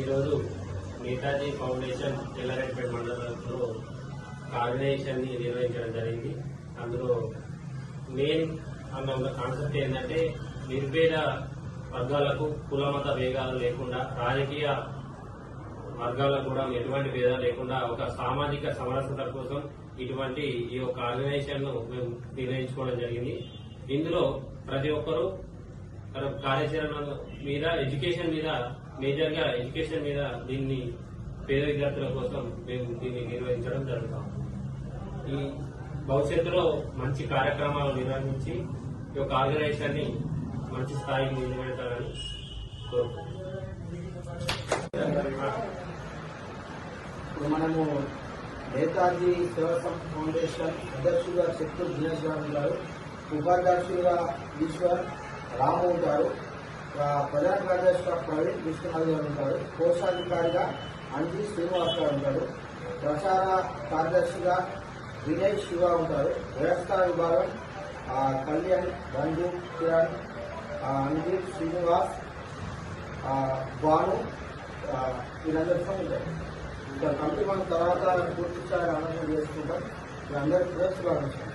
ఈరోజు నేతాజీ ఫౌండేషన్ ఎల్లారెడ్డిపేట మండలంలో ఆర్గనైజేషన్ నిర్వహించడం జరిగింది. అందులో మెయిన్ అన్న ఉన్న కాన్సెప్ట్ ఏంటంటే నిర్భేద వర్గాలకు కులమత వేగాలు లేకుండా రాజకీయ వర్గాలకు కూడా ఎటువంటి భేదాలు లేకుండా ఒక సామాజిక సమరసత కోసం ఇటువంటి ఈ యొక్క ఆర్గనైజేషన్ను మేము నిర్ణయించుకోవడం జరిగింది. ఇందులో ప్రతి ఒక్కరూ తన కార్యాచరణ మీద ఎడ్యుకేషన్ మీద మేజర్గా ఎడ్యుకేషన్ మీద దీన్ని పేద విద్యార్థుల కోసం మేము దీన్ని నిర్వహించడం జరుగుతాం. ఈ భవిష్యత్తులో మంచి కార్యక్రమాలు నిర్వహించి ఈ యొక్క ఆర్గనైజేషన్ని మంచి స్థాయికి నిలబెట్టాలని ఇప్పుడు మనము నేతాజీ సేవా ఫౌండేషన్ అధ్యక్షులుగా చెట్టు దినేష్ గారు ఉపాధ్యక్షులుగా ఈశ్వర్ రాము ఉంటారు ఆ, ప్రధాన కార్యదర్శిగా ప్రవీణ్ విష్ణునాథ్ గారు ఉంటారు. కోశాధికారిగా అంజీ శ్రీనివాస్ గారు ఉంటారు. ప్రచార కార్యదర్శిగా వినయ్ శివ ఉంటారు. వ్యవస్థా విభాగం కళ్యాణ్ రంజు కిరణ్ ఆ, అంజీత్ శ్రీనివాస్ భాను వీరందరితో ఉంటారు. ఇంకా కమిటీ మనం తర్వాత పూర్తి స్థాయి ఆనందం చేసుకుంటాం. మీ అందరికీ కూడా శుభాకాంక్షలు.